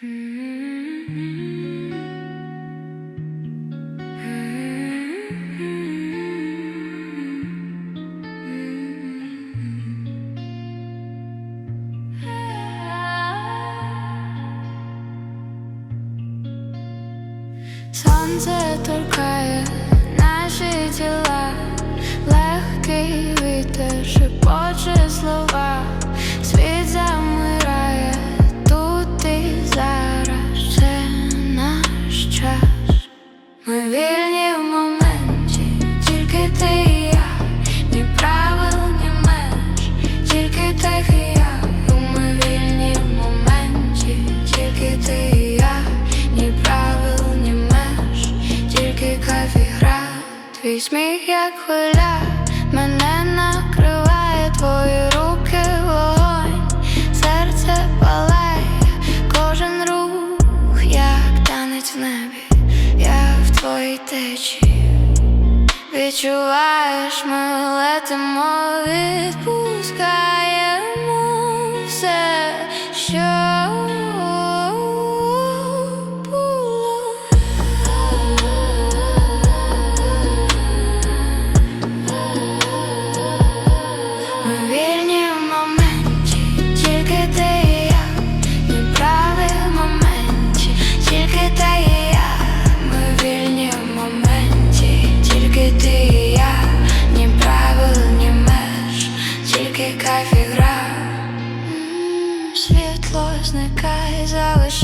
Сонце торкає наші тіла, легкий вітер шепоче слова, світ замирає сміх, як хвиля, мене накриває твої руки вогонь, серце палає, кожен рух, як танець в небі, я в твоїй течі. Відчуваєш, ми летимо, відпускаємо все, що кайф ігра, світло зникає, залиш.